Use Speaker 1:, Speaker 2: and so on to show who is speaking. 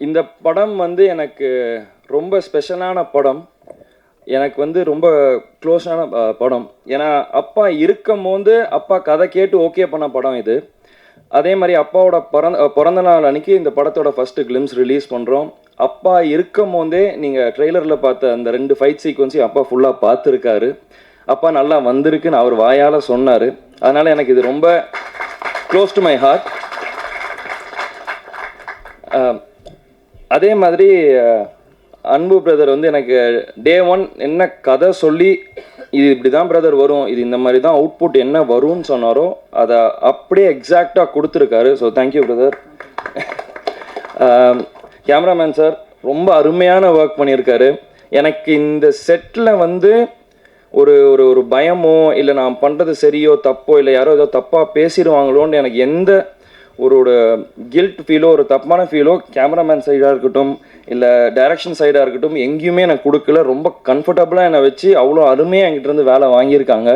Speaker 1: இந்த படம் வந்து எனக்கு ரொம்ப ஸ்பெஷலான படம். எனக்கு வந்து ரொம்ப க்ளோஸான படம். ஏன்னா அப்பா இருக்கும் போது அப்பா கதை கேட்டு ஓகே பண்ண படம் இது. அதே மாதிரி அப்பாவோட பிறந்த பிறந்த நாள் அன்னைக்கு இந்த படத்தோட ஃபஸ்ட்டு கிளிம்ஸ் ரிலீஸ் பண்ணுறோம் அப்பா இருக்கும் போதே நீங்கள் ட்ரெய்லரில் பார்த்த அந்த ரெண்டு ஃபைட் சீக்வன்ஸையும் அப்பா ஃபுல்லாக பார்த்துருக்காரு. அப்பா நல்லா வந்திருக்குன்னு அவர் வாயால் சொன்னார். அதனால் எனக்கு இது ரொம்ப க்ளோஸ் டு மை ஹார்ட் அதே மாதிரி அன்பு பிரதர் வந்து எனக்கு டே ஒன் என்ன கதை சொல்லி இது இப்படி தான் பிரதர் வரும் இது இந்த மாதிரி தான் அவுட்புட் என்ன வரும்னு சொன்னாரோ அதை அப்படியே எக்ஸாக்டாக கொடுத்துருக்காரு. So thank you brother cameraman sir ரொம்ப அருமையான ஒர்க் பண்ணியிருக்காரு. எனக்கு இந்த செட்டில் வந்து ஒரு ஒரு ஒரு பயமோ இல்லை நான் பண்ணுறது சரியோ தப்போ இல்லை யாரோ ஏதோ தப்பாக பேசிடுவாங்களோன்னு எனக்கு எந்த ஒரு கில்ட் ஃபீலோ ஒரு தப்பான ஃபீலோ கேமராமேன் சைடாக இருக்கட்டும் இல்லை டைரக்ஷன் சைடாக இருக்கட்டும் எங்கேயுமே எனக்கு கொடுக்கல. ரொம்ப கம்ஃபர்டபுளாக என்னை வச்சு அவ்வளோ அருமையாக என்கிட்ட இருந்து வேலை வாங்கியிருக்காங்க.